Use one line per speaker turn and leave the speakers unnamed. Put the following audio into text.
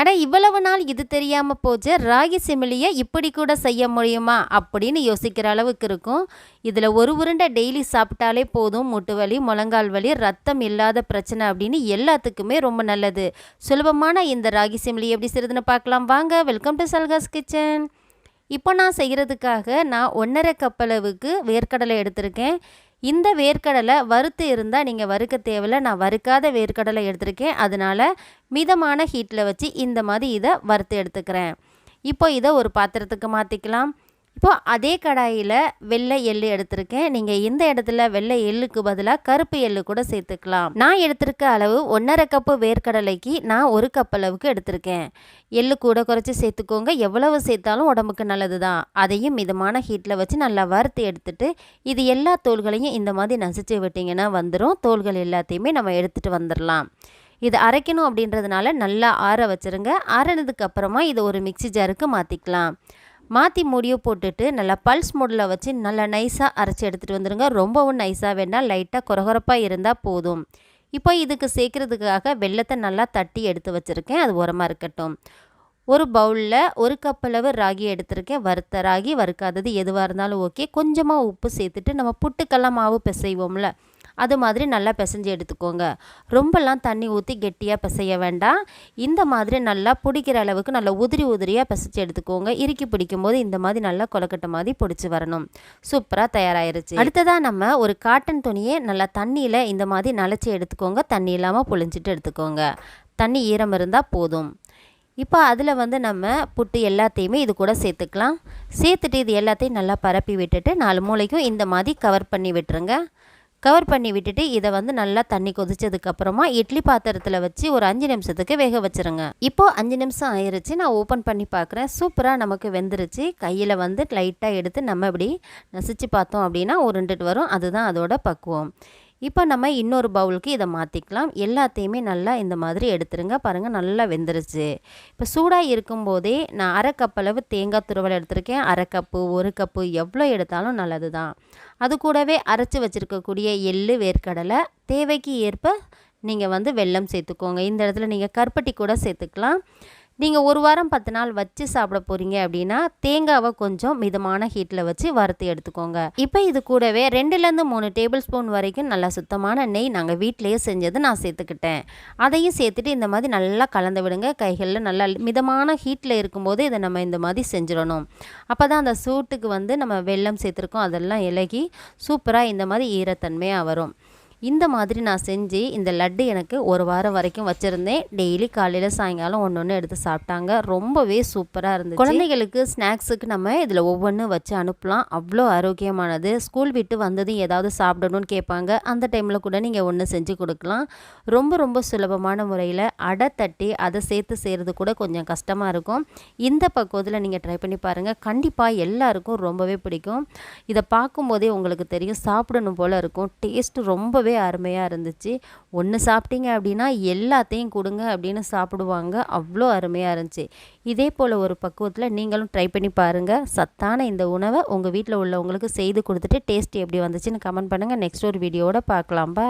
அட இவ்வளவு நாள் இது தெரியாமல் போச்சு. ராகி சிமிலியை இப்படி கூட செய்ய முடியுமா? அப்படின்னு யோசிக்கிற அளவுக்கு இருக்கும். இதில் ஒரு உருண்டை டெய்லி சாப்பிட்டாலே போதும். முட்டு வலி முழங்கால் வலி ரத்தம் இல்லாத பிரச்சனை அப்படின்னு எல்லாத்துக்குமே ரொம்ப நல்லது. சுலபமான இந்த ராகி சிமிலி எப்படி செய்யுதுன்னு பார்க்கலாம். வாங்க வெல்கம் டு சல்காஸ் கிச்சன் இப்போ நான் செய்கிறதுக்காக நான் ஒன்றரை கப்பளவுக்கு வேர்க்கடலை எடுத்திருக்கேன். இந்த வேர்க்கடலை வறுத்து இருந்தால் நீங்கள் வறுக்க தேவையில்ல. நான் வறுக்காத வேர்க்கடலை எடுத்திருக்கேன். அதனால் மிதமான ஹீட்டில் வச்சு இந்த மாதிரி இதை வறுத்து எடுத்துக்கிறேன். இப்போ இதை ஒரு பாத்திரத்துக்கு மாற்றிக்கலாம் இப்போது அதே கடாயில் வெள்ளை எள்ளு எடுத்திருக்கேன். நீங்கள் இந்த இடத்துல வெள்ளை எள்ளுக்கு பதிலாக கருப்பு எள்ளு கூட சேர்த்துக்கலாம். நான் எடுத்திருக்க அளவு ஒன்றரை கப்பு வேர்க்கடலைக்கு நான் ஒரு கப் அளவுக்கு எடுத்திருக்கேன். எள்ளு கூட குறைச்சி சேர்த்துக்கோங்க. எவ்வளவு சேர்த்தாலும் உடம்புக்கு நல்லது தான் அதையும் மிதமான ஹீட்டில் வச்சு நல்லா வறுத்து எடுத்துட்டு இது எல்லா தோள்களையும் இந்த மாதிரி நசிச்சு விட்டிங்கன்னா வந்துடும் தோள்கள் எல்லாத்தையுமே நம்ம எடுத்துகிட்டு வந்துடலாம் இது அரைக்கணும் அப்படின்றதுனால நல்லா ஆற வச்சுருங்க. ஆறினதுக்கு அப்புறமா இதை ஒரு மிக்சி ஜாருக்கு மாற்றிக்கலாம் மாற்றி மூடியை போட்டுட்டு நல்லா பல்ஸ் மோடில் வச்சு நல்லா நைஸாக அரைச்சி எடுத்துகிட்டு வந்துடுங்க ரொம்பவும் நைஸாக வேணால் லைட்டாக குறகுறப்பாக இருந்தால் போதும். இப்போ இதுக்கு சேர்க்குறதுக்காக வெள்ளத்தை நல்லா தட்டி எடுத்து வச்சுருக்கேன். அது உரமாக இருக்கட்டும். ஒரு பவுலில் ஒரு கப் அளவு ராகி எடுத்திருக்கேன். வறுத்த ராகி வறுக்காதது எதுவாக இருந்தாலும் ஓகே. கொஞ்சமாக உப்பு சேர்த்துட்டு நம்ம புட்டுக்கெல்லாம் மாவு பிசைவோம்ல. அது மாதிரி நல்லா பிசைஞ்சு எடுத்துக்கோங்க. ரொம்பலாம் தண்ணி ஊற்றி கெட்டியாக பிசைய வேண்டாம். இந்த மாதிரி நல்லா பிடிக்கிற அளவுக்கு நல்லா உதிரி உதிரியாக பிசைச்சு எடுத்துக்கோங்க. இறுக்கி பிடிக்கும் போது இந்த மாதிரி நல்லா கொலக்கட்டை மாதிரி பிடிச்சி வரணும். சூப்பராக தயாராகிருச்சு அடுத்ததாக நம்ம ஒரு காட்டன் துணியை நல்லா தண்ணியில் இந்த மாதிரி நனைச்சி எடுத்துக்கோங்க. தண்ணி இல்லாமல் புழிஞ்சிட்டு எடுத்துக்கோங்க. தண்ணி ஈரம் இருந்தால் போதும். இப்போ அதில் வந்து நம்ம புட்டு எல்லாத்தையுமே இது கூட சேர்த்துக்கலாம். சேர்த்துட்டு இது எல்லாத்தையும் நல்லா பரப்பி விட்டுட்டு நாலு மூளைக்கும் இந்த மாதிரி கவர் பண்ணி விட்டுருங்க. கவர் பண்ணி விட்டுட்டு இதை வந்து நல்லா தண்ணி கொதிச்சதுக்கப்புறமா இட்லி பாத்திரத்தில் வச்சு ஒரு அஞ்சு நிமிஷத்துக்கு வேக வச்சுருங்க. இப்போது அஞ்சு நிமிஷம் ஆயிடுச்சு நான் ஓப்பன் பண்ணி பார்க்குறேன் சூப்பராக நமக்கு வெந்துருச்சு. கையில் வந்து லைட்டாக எடுத்து நம்ம இப்படி நசிச்சு பார்த்தோம் அப்படின்னா உருண்டுட்டு வரும். அதுதான் அதோட பக்குவம். இப்போ நம்ம இன்னொரு பவுலுக்கு இதை மாற்றிக்கலாம் எல்லாத்தையுமே நல்லா இந்த மாதிரி எடுத்துருங்க. பாருங்கள் நல்லா வெந்துருச்சு. இப்போ சூடாக இருக்கும்போதே நான் அரை கப்பளவு தேங்காய் துருவல் எடுத்திருக்கேன். அரை கப்பு ஒரு கப்பு எவ்வளோ எடுத்தாலும் நல்லது தான் அது கூடவே அரைச்சி வச்சுருக்கக்கூடிய எள்ளு வேர்க்கடலை தேவைக்கு ஏற்ப நீங்கள் வந்து வெல்லம் சேர்த்துக்கோங்க. இந்த இடத்துல நீங்கள் கருப்பட்டி கூட சேர்த்துக்கலாம். நீங்கள் ஒரு வாரம் பத்து நாள் வச்சு சாப்பிட போகிறீங்க அப்படின்னா தேங்காவை கொஞ்சம் மிதமான ஹீட்டில் வச்சு வறுத்து எடுத்துக்கோங்க. இப்போ இது கூடவே ரெண்டுலேருந்து மூணு டேபிள் ஸ்பூன் வரைக்கும் நல்லா சுத்தமான நெய் நாங்கள் வீட்டிலேயே செஞ்சது நான் சேர்த்துக்கிட்டேன். அதையும் சேர்த்துட்டு இந்த மாதிரி நல்லா கலந்து விடுங்க. கைகளில் நல்லா மிதமான ஹீட்டில் இருக்கும்போது இதை நம்ம இந்த மாதிரி செஞ்சிடணும். அப்போ தான் அந்த சூட்டுக்கு வந்து நம்ம வெல்லம் சேர்த்துருக்கோம். அதெல்லாம் இலகி சூப்பராக இந்த மாதிரி ஈரத்தன்மையாக வரும். இந்த மாதிரி நான் செஞ்சு இந்த லட்டு எனக்கு ஒரு வாரம் வரைக்கும் வச்சுருந்தேன். டெய்லி காலையில் சாயங்காலம் ஒன்று ஒன்று எடுத்து சாப்பிட்டாங்க. ரொம்பவே சூப்பராக இருந்துச்சு. குழந்தைகளுக்கு ஸ்நாக்ஸுக்கு நம்ம இதில் ஒவ்வொன்றும் வச்சு அனுப்பலாம். அவ்வளோ ஆரோக்கியமானது. ஸ்கூல் விட்டு வந்ததும் ஏதாவது சாப்பிடணும்னு கேட்பாங்க. அந்த டைமில் கூட நீங்கள் ஒன்று செஞ்சு கொடுக்கலாம். ரொம்ப ரொம்ப சுலபமான முறையில் அடை தட்டி அதை சேர்த்து செய்கிறது கூட கொஞ்சம் கஷ்டமாக இருக்கும். இந்த பக்குவத்தில் நீங்கள் ட்ரை பண்ணி பாருங்கள் கண்டிப்பாக எல்லாருக்கும் ரொம்பவே பிடிக்கும். இதை பார்க்கும்போதே உங்களுக்கு தெரியும். சாப்பிடணும் போல் இருக்கும். டேஸ்ட்டு ரொம்பவே ரொம்பவே அருமையாக இருந்துச்சு. ஒன்று சாப்பிட்டீங்க அப்படின்னா எல்லாத்தையும் கொடுங்க அப்படின்னு சாப்பிடுவாங்க. அவ்வளோ அருமையாக இருந்துச்சு. இதே போல் ஒரு பக்குவத்தில் நீங்களும் ட்ரை பண்ணி பாருங்கள் சத்தான இந்த உணவை உங்கள் வீட்டில் உள்ளவங்களுக்கு செய்து கொடுத்துட்டு டேஸ்ட் எப்படி வந்துச்சுன்னு கமெண்ட் பண்ணுங்கள் நெக்ஸ்ட் ஒரு வீடியோவோட பார்க்கலாம்பா